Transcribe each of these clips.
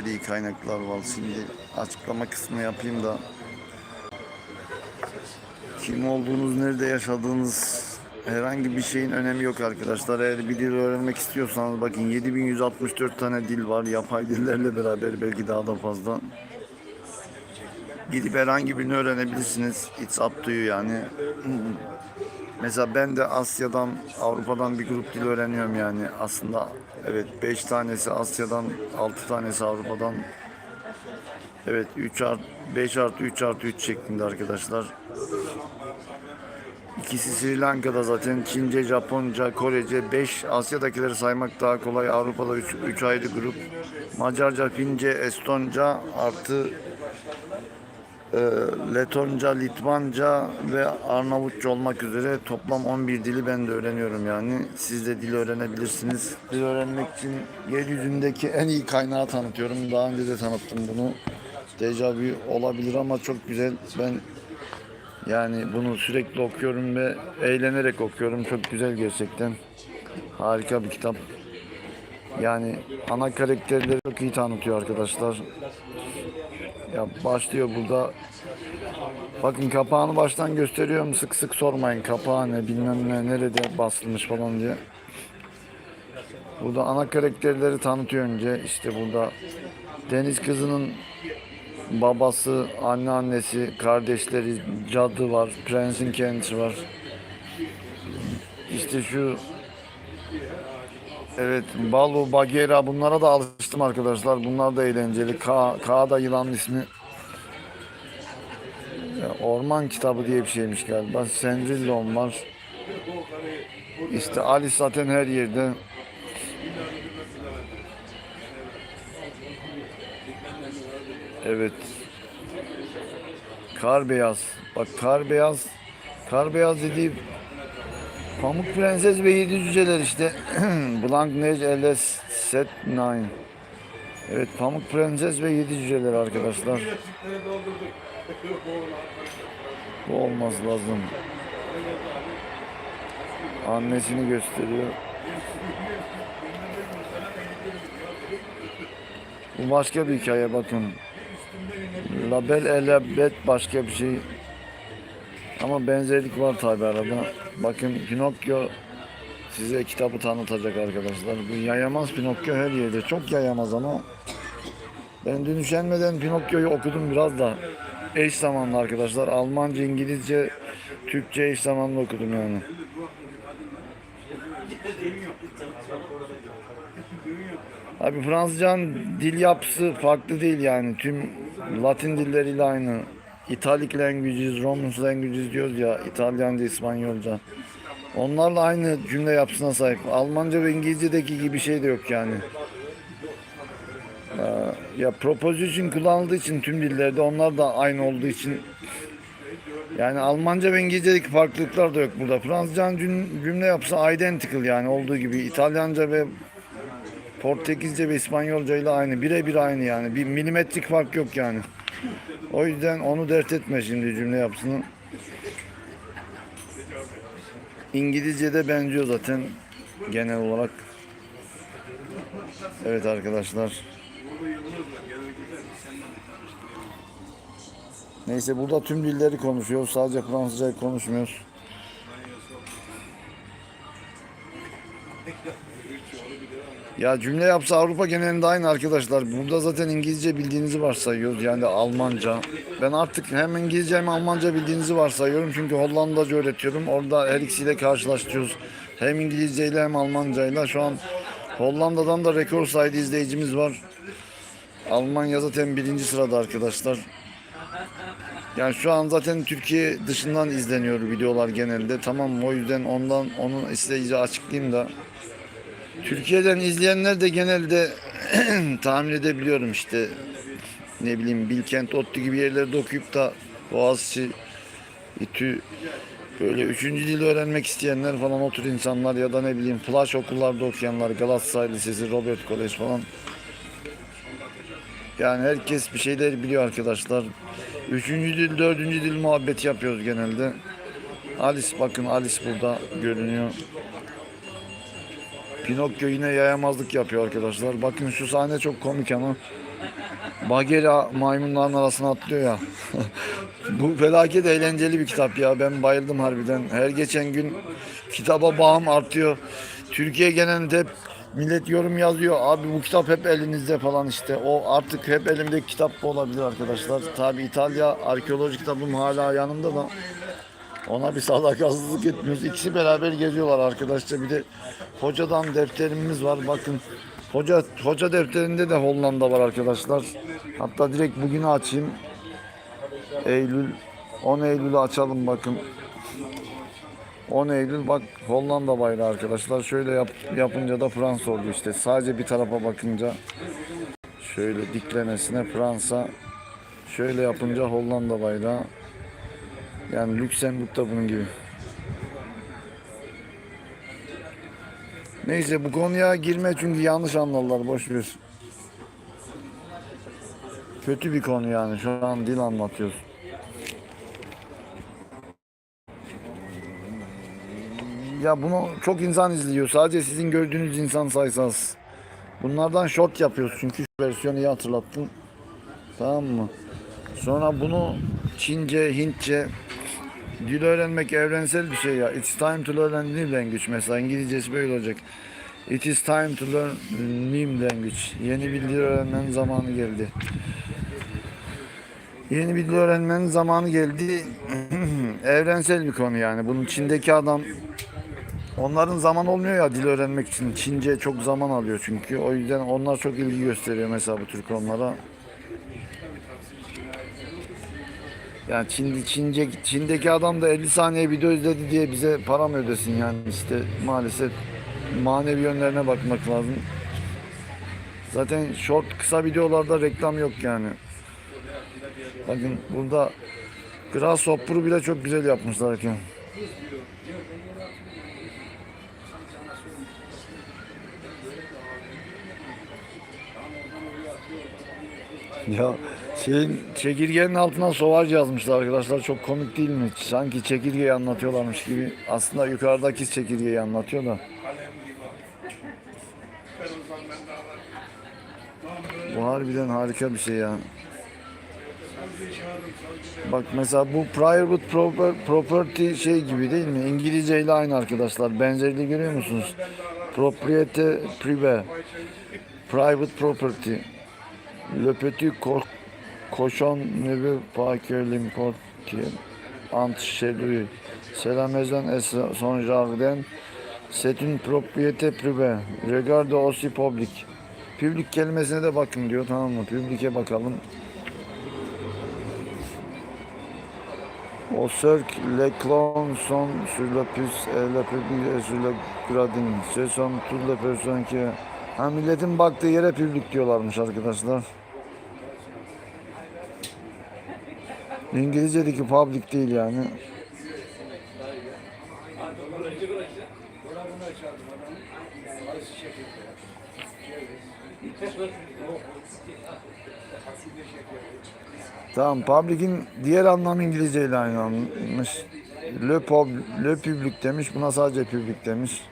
iyi kaynaklar var. Şimdi açıklama kısmını yapayım da kim olduğunuz, nerede yaşadığınız herhangi bir şeyin önemi yok arkadaşlar. Eğer bir dil öğrenmek istiyorsanız bakın 7164 tane dil var. Yapay dillerle beraber belki daha da fazla. Gidip herhangi birini öğrenebilirsiniz. It's up to you yani. Mesela ben de Asya'dan, Avrupa'dan bir grup dil öğreniyorum yani. Aslında evet 5 tanesi Asya'dan, 6 tanesi Avrupa'dan. Evet 3 art 5 artı 3 artı 3 şeklinde arkadaşlar. İkisi Sri Lanka'da zaten Çince, Japonca, Korece 5 Asya'dakileri saymak daha kolay. Avrupa'da 3, 3 ayrı grup. Macarca, Fince, Estonca artı Letonca, Litvanca ve Arnavutça olmak üzere toplam 11 dili ben de öğreniyorum yani. Siz de dil öğrenebilirsiniz. Dil öğrenmek için yeryüzündeki en iyi kaynağı tanıtıyorum. Daha önce de tanıttım bunu. Deja vu olabilir ama çok güzel. Ben yani bunu sürekli okuyorum ve eğlenerek okuyorum. Çok güzel gerçekten. Harika bir kitap. Yani ana karakterleri çok iyi tanıtıyor arkadaşlar. Ya başlıyor burada. Bakın kapağını baştan gösteriyorum. Sık sık sormayın kapağı ne bilmem ne nerede basılmış falan diye. Burada ana karakterleri tanıtıyor önce. İşte burada Deniz kızının babası, anneannesi, kardeşleri, cadı var, prensin kendisi var. İşte şu Evet, Balu, Bagheera bunlara da alıştım arkadaşlar. Bunlar da eğlenceli. Ka, Ka da yılanın ismi. Orman kitabı diye bir şeymiş galiba. Sendrillon var. İşte Alice zaten her yerde. Evet. Kar beyaz. Bak kar beyaz. Kar beyaz dediği Pamuk Prenses ve Yedi Cüceler işte. Blank Nage LS Set 9. Evet Pamuk Prenses ve Yedi Cüceler arkadaşlar. Bu olmaz lazım. Annesini gösteriyor. Bu başka bir hikaye bakın. Label elebet başka bir şey. Ama benzerlik var tabi arada. Bakın Pinokyo size kitabı tanıtacak arkadaşlar. Bu yayamaz Pinokyo her yerde. Çok yayamaz ama ben dün üşenmeden Pinokyo'yu okudum biraz da. Eş zamanlı arkadaşlar. Almanca, İngilizce, Türkçe eş zamanlı okudum yani. Abi Fransızcanın dil yapısı farklı değil yani. Tüm Latin dilleriyle aynı. Italic languages, Roman languages diyoruz ya. İtalyanca, İspanyolca. Onlarla aynı cümle yapısına sahip. Almanca ve İngilizce'deki gibi şey de yok yani. Ee, ya proposition kullanıldığı için tüm dillerde onlar da aynı olduğu için yani Almanca ve İngilizce'deki farklılıklar da yok burada. Fransızcanın cüm- cümle yapısı identical yani olduğu gibi. İtalyanca ve Portekizce ve İspanyolca ile aynı. Birebir aynı yani. Bir milimetrik fark yok yani. O yüzden onu dert etme şimdi cümle yapısını. İngilizce'de benziyor zaten genel olarak. Evet arkadaşlar. Neyse burada tüm dilleri konuşuyoruz. Sadece Fransızcayı konuşmuyoruz. Ya cümle yapsa Avrupa genelinde aynı arkadaşlar. Burada zaten İngilizce bildiğinizi varsayıyoruz. Yani Almanca. Ben artık hem İngilizce hem Almanca bildiğinizi varsayıyorum. Çünkü Hollandaca öğretiyorum. Orada her ikisiyle karşılaştırıyoruz. Hem İngilizce ile hem Almanca ile. Şu an Hollanda'dan da rekor sayıda izleyicimiz var. Almanya zaten birinci sırada arkadaşlar. Yani şu an zaten Türkiye dışından izleniyor videolar genelde. Tamam? O yüzden ondan onu size açıklayayım da. Türkiye'den izleyenler de genelde tahmin edebiliyorum işte ne bileyim Bilkent, ODTÜ gibi yerlerde okuyup da Boğaziçi, İTÜ böyle üçüncü dil öğrenmek isteyenler falan o tür insanlar ya da ne bileyim flash okullarda okuyanlar Galatasaray Lisesi, Robert Kolej falan yani herkes bir şeyler biliyor arkadaşlar. Üçüncü dil, dördüncü dil muhabbeti yapıyoruz genelde. Alice bakın Alice burada görünüyor. Pinokyo yine yayamazlık yapıyor arkadaşlar. Bakın şu sahne çok komik ama Bagera maymunların arasına atlıyor ya. Bu felaket eğlenceli bir kitap ya. Ben bayıldım harbiden. Her geçen gün kitaba bağım artıyor. Türkiye genelinde hep millet yorum yazıyor. Abi bu kitap hep elinizde falan işte. O artık hep elimdeki kitap olabilir arkadaşlar. Tabi İtalya arkeoloji kitabım hala yanımda da. Ona bir sadakasızlık etmiyoruz. İkisi beraber geziyorlar arkadaşlar. Bir de hocadan defterimiz var. Bakın hoca hoca defterinde de Hollanda var arkadaşlar. Hatta direkt bugünü açayım. Eylül 10 Eylül'ü açalım bakın. 10 Eylül bak Hollanda bayrağı arkadaşlar. Şöyle yap, yapınca da Fransa oldu işte. Sadece bir tarafa bakınca şöyle diklemesine Fransa. Şöyle yapınca Hollanda bayrağı. Yani Lüksemburg da bunun gibi. Neyse bu konuya girme çünkü yanlış anlarlar boş ver. Kötü bir konu yani şu an dil anlatıyoruz. Ya bunu çok insan izliyor. Sadece sizin gördüğünüz insan sayısı az. Bunlardan short yapıyoruz çünkü şu versiyonu iyi hatırlattın. Tamam mı? Sonra bunu Çince, Hintçe dil öğrenmek evrensel bir şey ya. It's time to learn new language mesela İngilizcesi böyle olacak. It is time to learn new language. Yeni bir dil öğrenmenin zamanı geldi. Yeni bir dil öğrenmenin zamanı geldi. evrensel bir konu yani. Bunun Çin'deki adam Onların zaman olmuyor ya dil öğrenmek için. Çince çok zaman alıyor çünkü. O yüzden onlar çok ilgi gösteriyor mesela bu tür konulara. Yani Çin, Çince, Çin'deki adam da 50 saniye video izledi diye bize para mı ödesin yani işte maalesef manevi yönlerine bakmak lazım. Zaten short kısa videolarda reklam yok yani. Bakın burada Grasshopper'ı bile çok güzel yapmışlar ki. Ya şeyin çekirgenin altına soğar yazmışlar arkadaşlar. Çok komik değil mi? Sanki çekirgeyi anlatıyorlarmış gibi. Aslında yukarıdaki çekirgeyi anlatıyor da. Bu harbiden harika bir şey ya. Bak mesela bu private proper, property şey gibi değil mi? İngilizce ile aynı arkadaşlar. Benzerliği görüyor musunuz? Propriété privé. Private property. Le petit co que l'importe entre chez lui. C'est la maison et son jardin. C'est une propriété privée. Regarde aussi public. Public kelimesine de bakın diyor tamam mı? Public'e bakalım. Au cercle, les clones sont sur la puce et la public est sur le gradin. Ce sont toutes les personnes qui... Ha milletin baktığı yere public diyorlarmış arkadaşlar. İngilizce'deki public değil yani. Tamam, public'in diğer anlamı İngilizce ile aynı anlamış. Le, pub, le public demiş, buna sadece public demiş.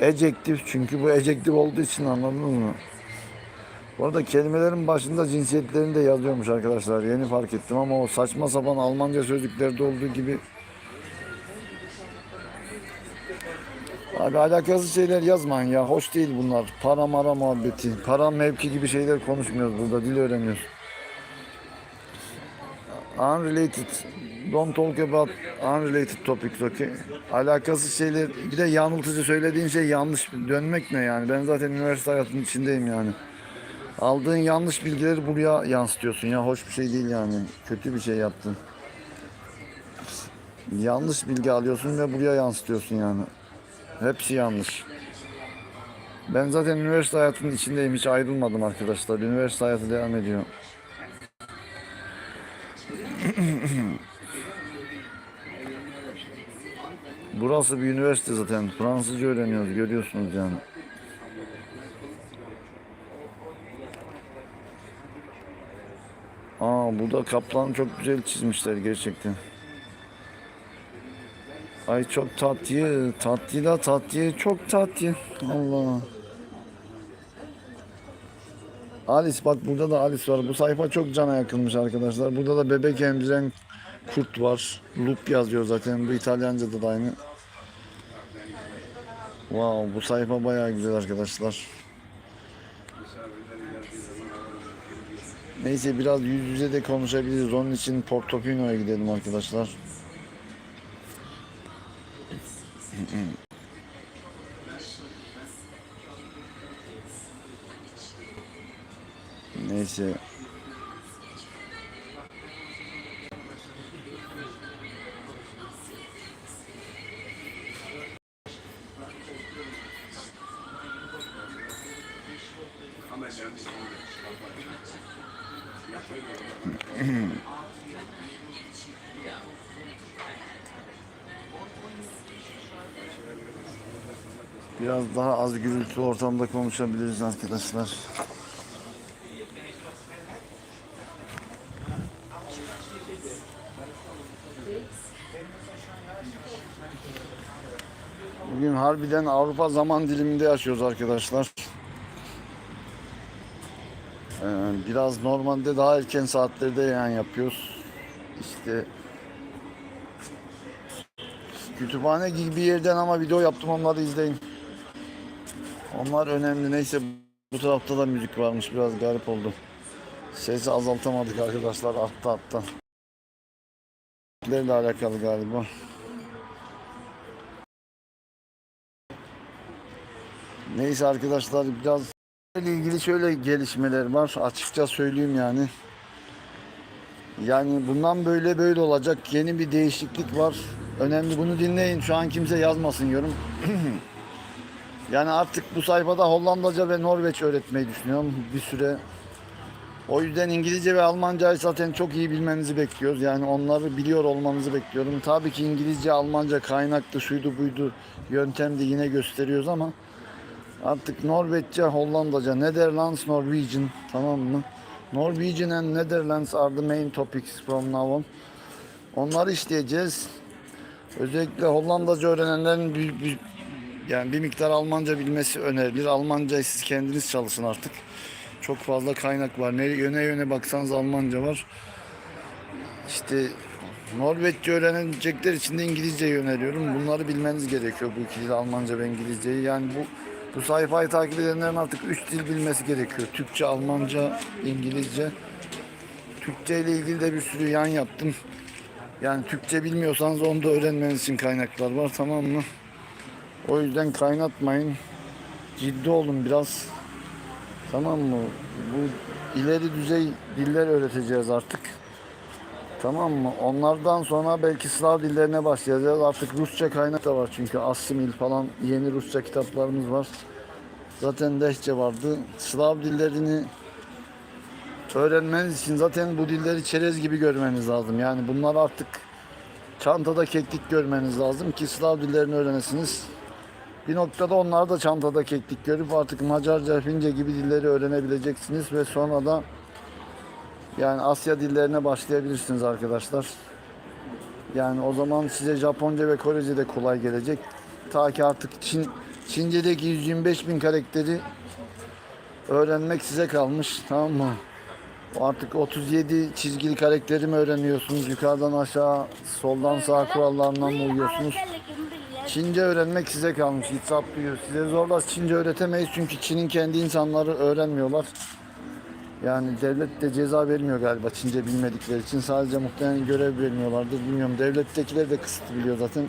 Ejektif çünkü bu ejektif olduğu için anladınız mı? Bu kelimelerin başında cinsiyetlerini de yazıyormuş arkadaşlar. Yeni fark ettim ama o saçma sapan Almanca sözlüklerde olduğu gibi Abi alakasız şeyler yazmayın ya. Hoş değil bunlar. Para mara muhabbeti. Para mevki gibi şeyler konuşmuyoruz burada. Dil öğreniyoruz. Unrelated. Don't talk about unrelated topics okay? Alakasız şeyler. Bir de yanıltıcı söylediğin şey yanlış dönmek ne yani? Ben zaten üniversite hayatının içindeyim yani. Aldığın yanlış bilgileri buraya yansıtıyorsun ya. Hoş bir şey değil yani. Kötü bir şey yaptın. Yanlış bilgi alıyorsun ve buraya yansıtıyorsun yani. Hepsi yanlış. Ben zaten üniversite hayatının içindeyim. Hiç ayrılmadım arkadaşlar. Üniversite hayatı devam ediyor. Burası bir üniversite zaten. Fransızca öğreniyoruz. Görüyorsunuz yani. Aa burada kaplan çok güzel çizmişler gerçekten. Ay çok tatlı, tatlı da tatlı, çok tatlı. Allah. Alice bak burada da Alice var. Bu sayfa çok cana yakılmış arkadaşlar. Burada da bebek emziren kurt var. Loop yazıyor zaten. Bu İtalyanca'da da aynı. Wow bu sayfa bayağı güzel arkadaşlar. Neyse biraz yüz yüze de konuşabiliriz. Onun için Portofino'ya gidelim arkadaşlar. Neyse. Biraz daha az gürültü ortamda konuşabiliriz arkadaşlar. Bugün harbiden Avrupa zaman diliminde yaşıyoruz arkadaşlar. Ee, biraz normalde daha erken saatlerde yani yapıyoruz. İşte kütüphane gibi bir yerden ama video yaptım onları izleyin. Onlar önemli. Neyse bu tarafta da müzik varmış. Biraz garip oldu. Sesi azaltamadık arkadaşlar. Arttı arttı. ile alakalı galiba. Neyse arkadaşlar biraz ile ilgili şöyle gelişmeler var. Açıkça söyleyeyim yani. Yani bundan böyle böyle olacak. Yeni bir değişiklik var. Önemli bunu dinleyin. Şu an kimse yazmasın yorum. yani artık bu sayfada Hollandaca ve Norveç öğretmeyi düşünüyorum bir süre. O yüzden İngilizce ve Almancayı zaten çok iyi bilmenizi bekliyoruz. Yani onları biliyor olmanızı bekliyorum. Tabii ki İngilizce, Almanca kaynaklı şuydu buydu yöntemdi yine gösteriyoruz ama Artık Norveççe, Hollandaca, Netherlands, Norwegian tamam mı? Norwegian and Netherlands are the main topics from now on. Onları işleyeceğiz. Özellikle Hollandaca öğrenenlerin yani bir miktar Almanca bilmesi önerilir. Almancayı siz kendiniz çalışın artık. Çok fazla kaynak var. Ne yöne yöne baksanız Almanca var. İşte Norveççe öğrenecekler için de İngilizceyi öneriyorum. Bunları bilmeniz gerekiyor bu iki dil Almanca ve İngilizceyi. Yani bu bu sayfayı takip edenlerin artık üç dil bilmesi gerekiyor. Türkçe, Almanca, İngilizce. Türkçe ile ilgili de bir sürü yan yaptım. Yani Türkçe bilmiyorsanız onu da öğrenmeniz için kaynaklar var tamam mı? O yüzden kaynatmayın. Ciddi olun biraz. Tamam mı? Bu ileri düzey diller öğreteceğiz artık. Tamam mı? Onlardan sonra belki Slav dillerine başlayacağız. Artık Rusça kaynak da var çünkü Assimil falan yeni Rusça kitaplarımız var. Zaten Lehçe vardı. Slav dillerini öğrenmeniz için zaten bu dilleri çerez gibi görmeniz lazım. Yani bunlar artık çantada keklik görmeniz lazım ki Slav dillerini öğrenesiniz. Bir noktada onlar da çantada keklik görüp artık Macarca, Fince gibi dilleri öğrenebileceksiniz ve sonra da yani Asya dillerine başlayabilirsiniz arkadaşlar. Yani o zaman size Japonca ve Korece de kolay gelecek. Ta ki artık Çin, Çince'deki 125 bin karakteri öğrenmek size kalmış. Tamam mı? Artık 37 çizgili karakteri mi öğreniyorsunuz? Yukarıdan aşağı, soldan sağa kurallarına mı uyuyorsunuz? Çince öğrenmek size kalmış. It's you. Size zorla Çince öğretemeyiz çünkü Çin'in kendi insanları öğrenmiyorlar. Yani devlet de ceza vermiyor galiba Çince bilmedikleri için. Sadece muhtemelen görev vermiyorlardır. Bilmiyorum. Devlettekiler de kısıtlı biliyor zaten.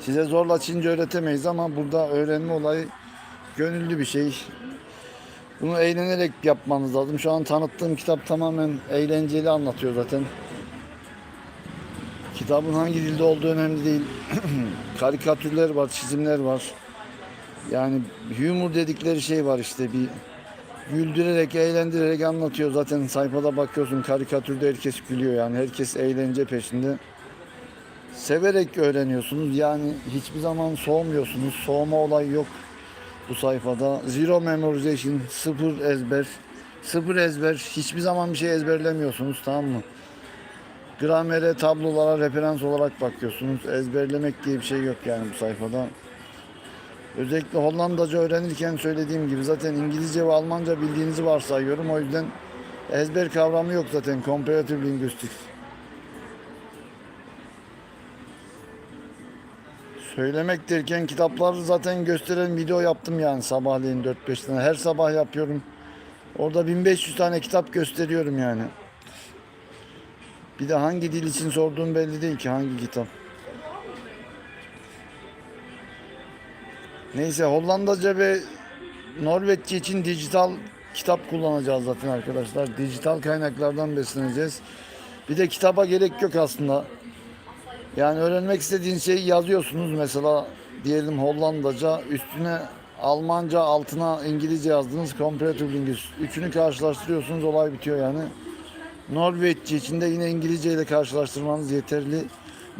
Size zorla Çince öğretemeyiz ama burada öğrenme olayı gönüllü bir şey. Bunu eğlenerek yapmanız lazım. Şu an tanıttığım kitap tamamen eğlenceli anlatıyor zaten. Kitabın hangi dilde olduğu önemli değil. Karikatürler var, çizimler var. Yani humor dedikleri şey var işte bir güldürerek, eğlendirerek anlatıyor. Zaten sayfada bakıyorsun karikatürde herkes gülüyor yani herkes eğlence peşinde. Severek öğreniyorsunuz yani hiçbir zaman soğumuyorsunuz. Soğuma olayı yok bu sayfada. Zero memorization, sıfır ezber. Sıfır ezber, hiçbir zaman bir şey ezberlemiyorsunuz tamam mı? Gramere, tablolara referans olarak bakıyorsunuz. Ezberlemek diye bir şey yok yani bu sayfada. Özellikle Hollandaca öğrenirken söylediğim gibi zaten İngilizce ve Almanca bildiğinizi varsayıyorum. O yüzden ezber kavramı yok zaten. Comparative Linguistics. Söylemek derken kitaplar zaten gösteren video yaptım yani sabahleyin 4-5 tane. Her sabah yapıyorum. Orada 1500 tane kitap gösteriyorum yani. Bir de hangi dil için sorduğum belli değil ki hangi kitap. Neyse Hollandaca ve Norveççe için dijital kitap kullanacağız zaten arkadaşlar. Dijital kaynaklardan besleneceğiz. Bir de kitaba gerek yok aslında. Yani öğrenmek istediğiniz şeyi yazıyorsunuz mesela diyelim Hollandaca üstüne Almanca altına İngilizce yazdınız comparative linguistics. Üçünü karşılaştırıyorsunuz olay bitiyor yani. Norveççe için de yine İngilizce ile karşılaştırmanız yeterli.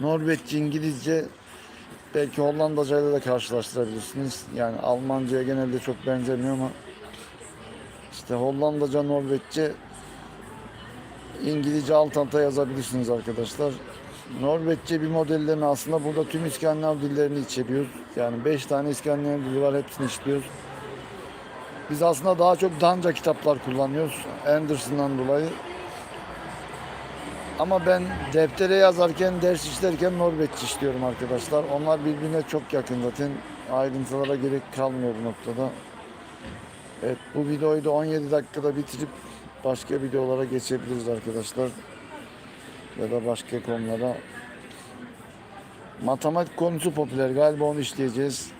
Norveççe, İngilizce belki Hollandaca ile de karşılaştırabilirsiniz. Yani Almanca'ya genelde çok benzemiyor ama işte Hollandaca, Norveççe, İngilizce alt alta yazabilirsiniz arkadaşlar. Norveççe bir modellerini aslında burada tüm İskandinav dillerini içeriyoruz. Yani 5 tane İskandinav dili var hepsini işliyoruz. Biz aslında daha çok Danca kitaplar kullanıyoruz Anderson'dan dolayı. Ama ben deftere yazarken, ders işlerken Norveççe işliyorum arkadaşlar. Onlar birbirine çok yakın zaten. Ayrıntılara gerek kalmıyor bu noktada. Evet bu videoyu da 17 dakikada bitirip başka videolara geçebiliriz arkadaşlar. Ya da başka konulara. Matematik konusu popüler galiba onu işleyeceğiz.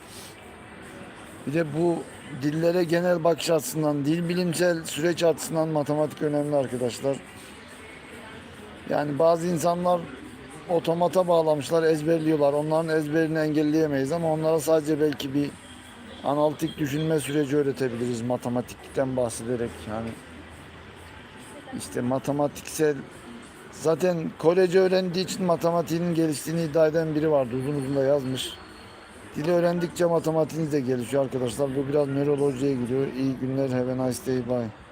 Bir de bu dillere genel bakış açısından, dil bilimsel süreç açısından matematik önemli arkadaşlar. Yani bazı insanlar otomata bağlamışlar, ezberliyorlar. Onların ezberini engelleyemeyiz ama onlara sadece belki bir analitik düşünme süreci öğretebiliriz matematikten bahsederek yani. işte matematiksel zaten Korece öğrendiği için matematiğinin geliştiğini iddia eden biri vardı. Uzun uzun da yazmış. Dili öğrendikçe matematiğiniz de gelişiyor arkadaşlar. Bu biraz nörolojiye giriyor. İyi günler. Have a nice day. Bye.